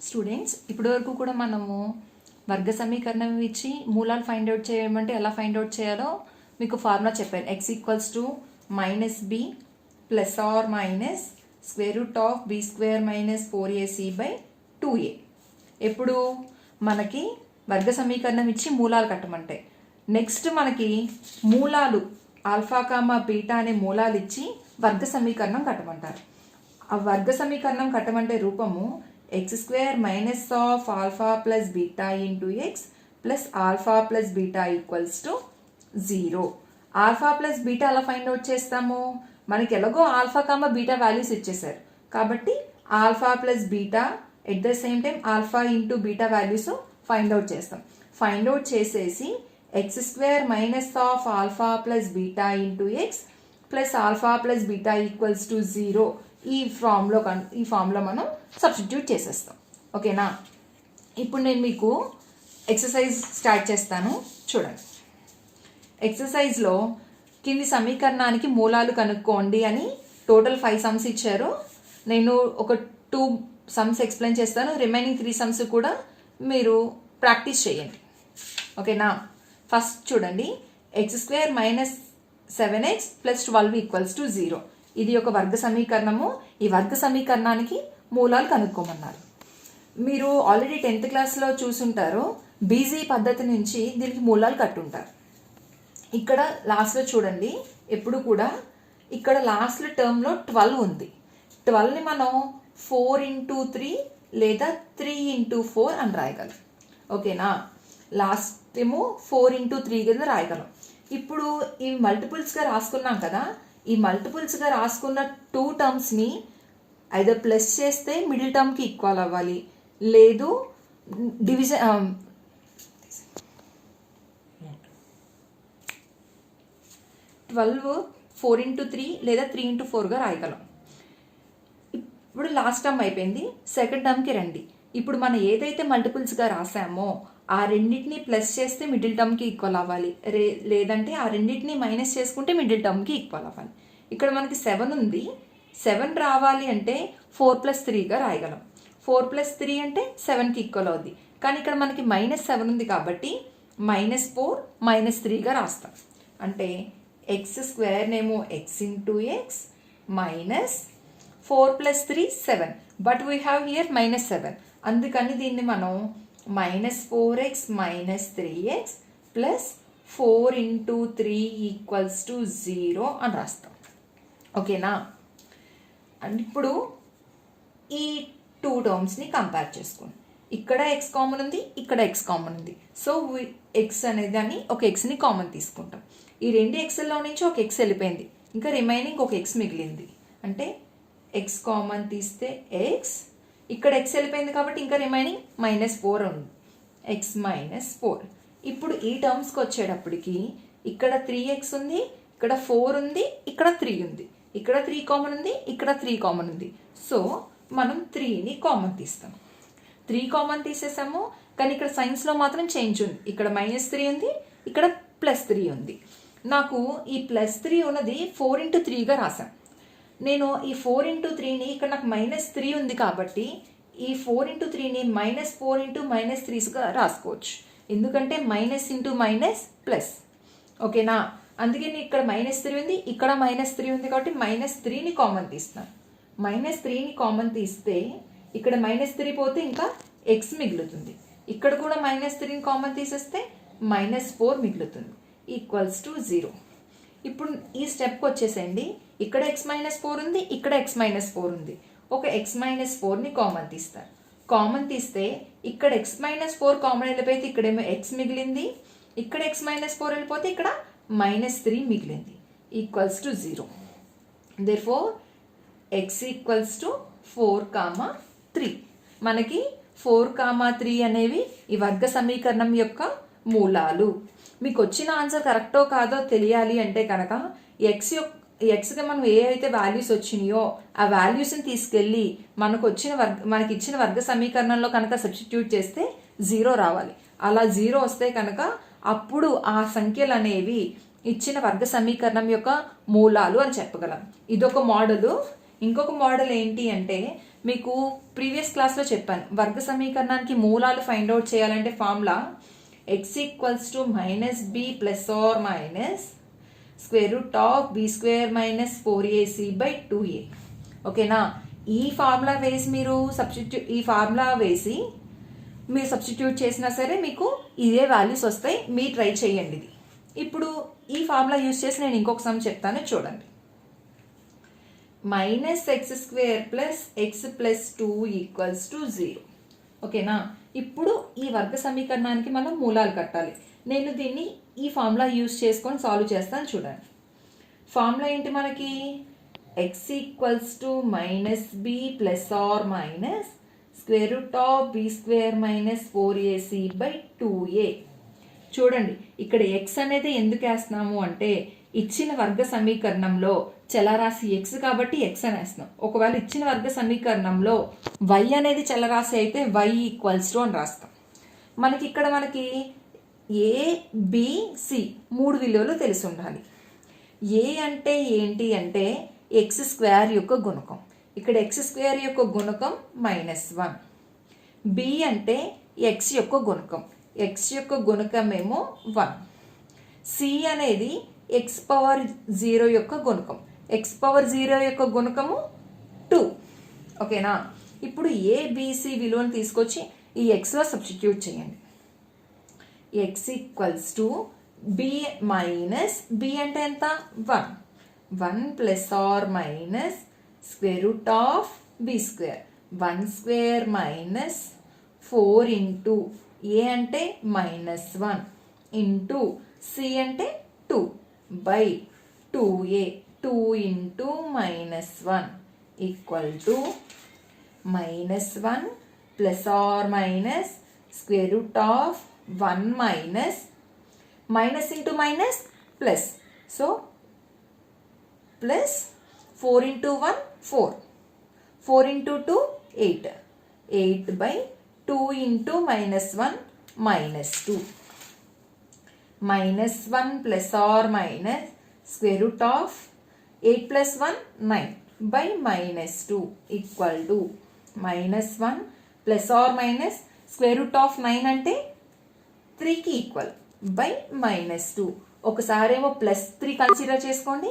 Students ఇప్పటివరకు కూడా మనము వర్గ సమీకరణం ఇచ్చి మూలాలు ఫైండ్ అవుట్ చేయమంటే ఎలా ఫైండ్ అవుట్ చేయాలో మీకు ఫార్ములా చెప్పాను. X equals to minus b plus or minus square root of b square minus four ac by two a ఎప్పుడు? మనకి వర్గ సమీకరణం ఇచ్చి మూలాలు కట్టమంటే. నెక్స్ట్ మనకి మూలాలు ఆల్ఫా కామా బీటా అనే మూలాలు ఇచ్చి వర్గ సమీకరణం కట్టమంటారు. ఆ వర్గ సమీకరణం కట్టమంటే రూపము x square minus of alpha plus beta into x plus alpha plus beta equals to zero alpha plus beta అలా ఫైండ్ అవుట్ చేస్తాము? మనకి ఎలాగో ఆల్ఫా కామ బీటా వాల్యూస్ ఇచ్చేసారు కాబట్టి alpha plus beta at the same time alpha into beta values find out చేస్తాం. Find out చేసేసి x square minus of alpha plus beta into x plus alpha plus beta equals to zero ఈ ఫామ్లో కన్ ఈ ఫామ్లో మనం substitute చేసేస్తాం. ఓకేనా? ఇప్పుడు నేను మీకు ఎక్సర్సైజ్ స్టార్ట్ చేస్తాను. చూడండి. ఎక్సర్సైజ్లో కింది సమీకరణానికి మూలాలు కనుక్కోండి అని టోటల్ ఫైవ్ సమ్స్ ఇచ్చారు. నేను ఒక టూ సమ్స్ ఎక్స్ప్లెయిన్ చేస్తాను. రిమైనింగ్ త్రీ సమ్స్ కూడా మీరు ప్రాక్టీస్ చేయండి. ఓకేనా? ఫస్ట్ చూడండి. X square minus seven x plus twelve equals to zero ఇది ఒక వర్గ సమీకరణము. ఈ వర్గ సమీకరణానికి మూలాలు కనుక్కోమన్నారు. మీరు ఆల్రెడీ టెన్త్ క్లాస్లో చూసుంటారు. బీజీ పద్ధతి నుంచి దీనికి మూలాలు కట్టుంటారు. ఇక్కడ లాస్ట్లో చూడండి. ఎప్పుడు కూడా ఇక్కడ లాస్ట్ టర్మ్లో ట్వెల్వ్ ఉంది. ట్వెల్వ్ని మనం ఫోర్ ఇంటూ త్రీ లేదా త్రీ ఇంటూ ఫోర్ అని రాయగలం. ఓకేనా లాస్ట్ ఏమో ఫోర్ ఇంటూ త్రీ కింద రాయగలం. ఇప్పుడు ఇవి మల్టిపుల్స్గా రాసుకున్నాం కదా. ఈ మల్టిపుల్స్గా రాసుకున్న టూ టర్మ్స్ని ఐదర్ ప్లస్ చేస్తే మిడిల్ టర్మ్కి ఈక్వల్ అవ్వాలి. లేదు division twelve four into three లేదా త్రీ ఇంటూ ఫోర్గా రాయగలం. ఇప్పుడు లాస్ట్ టర్మ్ అయిపోయింది సెకండ్ టర్మ్కి రండి. ఇప్పుడు మనం ఏదైతే మల్టిపుల్స్గా రాసామో ఆ రెండింటిని ప్లస్ చేస్తే మిడిల్ టర్మ్కి ఈక్వల్ అవ్వాలి. రే లేదంటే ఆ రెండింటిని మైనస్ చేసుకుంటే మిడిల్ టర్మ్కి ఈక్వల్ అవ్వాలి. ఇక్కడ మనకి సెవెన్ ఉంది. సెవెన్ రావాలి అంటే ఫోర్ ప్లస్ త్రీగా రాయగలం. ఫోర్ ప్లస్ త్రీ అంటే సెవెన్కి ఈక్వల్ అవుద్ది. కానీ ఇక్కడ మనకి మైనస్ సెవెన్ ఉంది కాబట్టి మైనస్ ఫోర్ మైనస్ త్రీగా రాస్తాం. అంటే ఎక్స్ స్క్వేర్ నేమో x into x minus four plus three seven but we have here minus seven అందుకని దీన్ని మనం minus four x minus three x plus four into three equals to zero అని రాస్తాం. ఓకేనా అండ్ ఇప్పుడు ఈ టూ టర్మ్స్ని కంపేర్ చేసుకోండి. ఇక్కడ ఎక్స్ కామన్ ఉంది ఇక్కడ ఎక్స్ కామన్ ఉంది. సో ఎక్స్ అనేది దాన్ని ఒక ఎక్స్ని కామన్ తీసుకుంటాం. ఈ రెండు ఎక్స్లో నుంచి ఒక ఎక్స్ వెళ్ళిపోయింది. ఇంకా రిమైనింగ్ ఒక ఎక్స్ మిగిలింది. అంటే ఎక్స్ కామన్ తీస్తే ఎక్స్ ఇక్కడ ఎక్స్ వెళ్ళిపోయింది కాబట్టి ఇంకా రిమైనింగ్ మైనస్ ఫోర్ ఉంది. ఎక్స్ మైనస్ ఫోర్ ఇప్పుడు ఈ టర్మ్స్కి వచ్చేటప్పటికి ఇక్కడ త్రీ ఎక్స్ ఉంది ఇక్కడ ఫోర్ ఉంది ఇక్కడ త్రీ ఉంది. ఇక్కడ త్రీ కామన్ ఉంది ఇక్కడ త్రీ కామన్ ఉంది. సో మనం త్రీని కామన్ తీస్తాం. త్రీ కామన్ తీసేసాము కానీ ఇక్కడ సైన్స్లో మాత్రం చేంజ్ ఉంది. ఇక్కడ మైనస్ త్రీ ఉంది ఇక్కడ ప్లస్ త్రీ ఉంది. నాకు ఈ ప్లస్ త్రీ ఉన్నది ఫోర్ ఇంటూ త్రీగా రాశాను నేను ఈ ఫోర్ ఇంటూ త్రీని ఇక్కడ నాకు మైనస్ త్రీ ఉంది కాబట్టి ఈ ఫోర్ ఇంటూ త్రీని మైనస్ ఫోర్ ఇంటూ మైనస్ త్రీస్గా రాసుకోవచ్చు. ఎందుకంటే మైనస్ ఇంటూ మైనస్ ప్లస్ ఓకేనా అందుకే నేను ఇక్కడ మైనస్ త్రీ ఉంది ఇక్కడ మైనస్ త్రీ ఉంది కాబట్టి మైనస్ త్రీని కామన్ తీస్తాను మైనస్ త్రీని కామన్ తీస్తే ఇక్కడ మైనస్ త్రీ పోతే ఇంకా ఎక్స్ మిగులుతుంది. ఇక్కడ కూడా మైనస్ త్రీని కామన్ తీసేస్తే మైనస్ ఫోర్ మిగులుతుంది. ఈక్వల్స్ టు జీరో ఇప్పుడు ఈ స్టెప్కి వచ్చేసేయండి. ఇక్కడ ఎక్స్ మైనస్ ఫోర్ ఉంది ఇక్కడ ఎక్స్ మైనస్ ఫోర్ ఉంది. ఒక ఎక్స్ మైనస్ ఫోర్ని కామన్ తీస్తారు. కామన్ తీస్తే ఇక్కడ ఎక్స్ మైనస్ ఫోర్ కామన్ వెళ్ళిపోతే ఇక్కడేమో ఎక్స్ మిగిలింది. ఇక్కడ ఎక్స్ మైనస్ ఫోర్ వెళ్ళిపోతే ఇక్కడ మైనస్ త్రీ మిగిలింది. Equals to zero there four x equals to four comma three మనకి ఫోర్ కామా త్రీ అనేవి ఈ వర్గ సమీకరణం యొక్క మూలాలు. మీకు వచ్చిన ఆన్సర్ కరెక్టో కాదో తెలియాలి అంటే కనుక ఎక్స్ యొక్క ఎక్స్కి మనం ఏ అయితే వాల్యూస్ వచ్చినాయో ఆ వాల్యూస్ని తీసుకెళ్ళి మనకు వచ్చిన వర్గ మనకి ఇచ్చిన వర్గ సమీకరణంలో కనుక సబ్స్టిట్యూట్ చేస్తే జీరో రావాలి. అలా జీరో వస్తే కనుక అప్పుడు ఆ సంఖ్యలు అనేవి ఇచ్చిన వర్గ సమీకరణం యొక్క మూలాలు అని చెప్పగలం. ఇదొక మోడలు ఇంకొక మోడల్ ఏంటి అంటే మీకు ప్రీవియస్ క్లాస్లో చెప్పాను. వర్గ సమీకరణానికి మూలాలు ఫైండ్ అవుట్ చేయాలంటే formula x equals to minus b plus or minus square root of b square minus four ac by two a ఓకేనా ఈ ఫార్ములా వేసి మీరు సబ్స్టిట్యూట్ ఈ ఫార్ములా వేసి మీరు సబ్స్టిట్యూట్ చేసినా సరే మీకు ఇదే వాల్యూస్ వస్తాయి. మీరు ట్రై చేయండి ఇది. ఇప్పుడు ఈ ఫార్ములా యూస్ చేసి నేను ఇంకొక సమ్ చెప్తాను చూడండి. Minus x square plus x plus two equals to zero ఓకేనా? ఇప్పుడు ఈ వర్గ సమీకరణానికి మనం మూలాలు కట్టాలి. నేను దీన్ని ఈ ఫార్ములా యూస్ చేసుకొని సాల్వ్ చేస్తాను చూడండి. ఫార్ములా ఏంటి మనకి? X equals to minus b plus or minus square root of b square minus four ac by two a చూడండి ఇక్కడ ఎక్స్ అనేది ఎందుకు వేస్తున్నాము అంటే ఇచ్చిన వర్గ సమీకరణంలో చలరాశి ఎక్స్ కాబట్టి ఎక్స్ అని వేస్తున్నాం. ఒకవేళ ఇచ్చిన వర్గ సమీకరణంలో వై అనేది చలరాశి అయితే వై ఈక్వల్స్ టు అని రాస్తాం. మనకి ఇక్కడ మనకి ఏ బిసి మూడు విలువలు తెలిసి ఉండాలి. ఏ అంటే ఏంటి అంటే ఎక్స్ స్క్వేర్ యొక్క గుణకం. ఇక్కడ ఎక్స్ స్క్వేర్ యొక్క గుణకం మైనస్ వన్ బి అంటే ఎక్స్ యొక్క గుణకం. ఎక్స్ యొక్క గుణకం ఏమో వన్ సి అనేది ఎక్స్ పవర్ జీరో యొక్క గుణకం. ఎక్స్ పవర్ జీరో యొక్క గుణకము టూ. ఓకేనా? ఇప్పుడు ఏబిసి విలువను తీసుకొచ్చి ఈ ఎక్స్లో సబ్స్టిట్యూట్ చేయండి. X equals to b minus b అంటే ఎంత? One. One plus or minus square root of b square one square minus four into a అంటే మైనస్ వన్ ఇంటూ సి అంటే two by 2a 2 into minus 1 equal to minus 1 plus or minus square root of 1 minus minus into minus plus so plus 4 into 1 4 4 into 2 8 8 by 2 into minus 1 minus 2 minus one plus or minus square root of eight plus one nine by minus two equal to minus one plus or minus square root of nine అంటే త్రీకి equal by minus two ఒకసారేమో plus three consider చేసుకోండి.